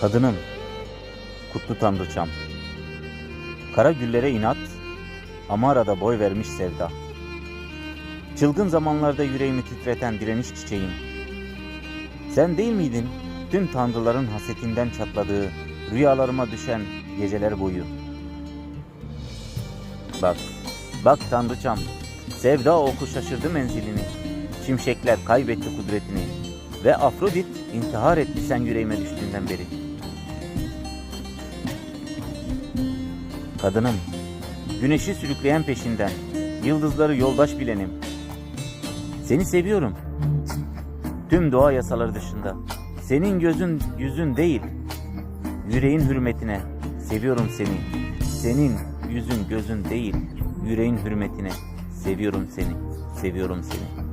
Kadınım, kutlu tanrıçam. Kara güllere inat, ama arada boy vermiş sevda. Çılgın zamanlarda yüreğimi titreten direniş çiçeğim. Sen değil miydin tüm tanrıların hasetinden çatladığı rüyalarıma düşen geceler boyu? Bak, bak tanrıçam, sevda oku şaşırdı menzilini. Şimşekler kaybetti kudretini. Ve Afrodit intihar etti sen yüreğime düştüğünden beri. Kadınım, güneşi sürükleyen peşinden, yıldızları yoldaş bilenim. Seni seviyorum. Tüm doğa yasaları dışında. Senin gözün yüzün değil, yüreğin hürmetine seviyorum seni. Senin yüzün gözün değil, yüreğin hürmetine seviyorum seni, seviyorum seni.